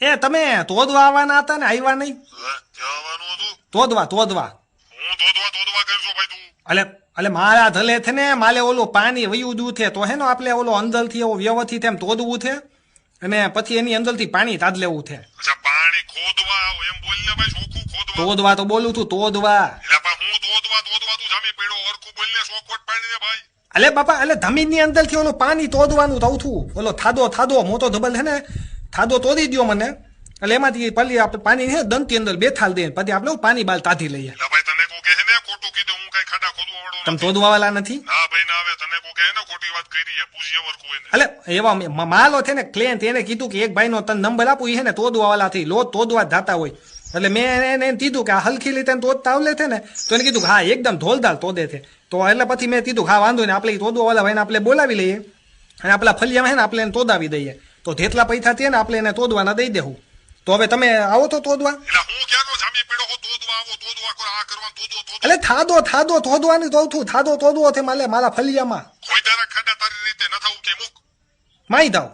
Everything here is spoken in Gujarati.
એ તમે તોદવા આવવાના હતા ને આવ્યા નહીં? તોદવા તોદવા અલે અલે મારા ધલે છે ને માલે ઓલું પાણી વયું દૂ છે તો હે ને આપણે ઓલો અંદરથી એવો વ્યવસ્થિત એમ તોદવું છે? અને પછી એની અંદરથી પાણી તાદ લેવું છે. તોદવા તો બોલું છું તોદવા અલે ભાઈ. અલે ધમીનની અંદરથી ઓલું પાણી તોદવાનું થવું છું ઓલો થાદો થાદો મોટો ધબલ છે ને થાદો તોદી દ્યો મને. એટલે એમાંથી પલી આપણે પાણી છે દંતી અંદર બેથાલ દે. પછી આપણે પાણી બાલ તાથી લઈએ. ભાઈ ને તમે નથી. વાળા નથી? એટલે ભાઈ ના ને એવા માલો છે ને ક્લેન્ટ એને કીધું કે એક ભાઈનો તને નંબર આપું છે ને તોદવા વાળા થી લો તોદવા જાતા હોય. એટલે મેં એને એને કીધું કે આ હલકી રીતે તોદતા આવલે છે ને તો એને કીધું કે હા એકદમ ધોલધાર તોદે છે. તો એટલે પછી મેં કીધું હા વાંધો ને આપણે તોદવા વાળા ભાઈને આપણે બોલાવી લઈએ. અને આપણા ફલિયામાં છે ને આપણે એને તોદાવી દઈએ. તો જેટલા પૈસા થયા ને આપણે એને તોદવાના દઈ દેવું તો હવે તમે આવો તો તોદવા. એટલે થાદો થાદો તોદવાની તો છું થાદો તોદવો છે માલે મારા ફલિયામાં. માઈ દાવ.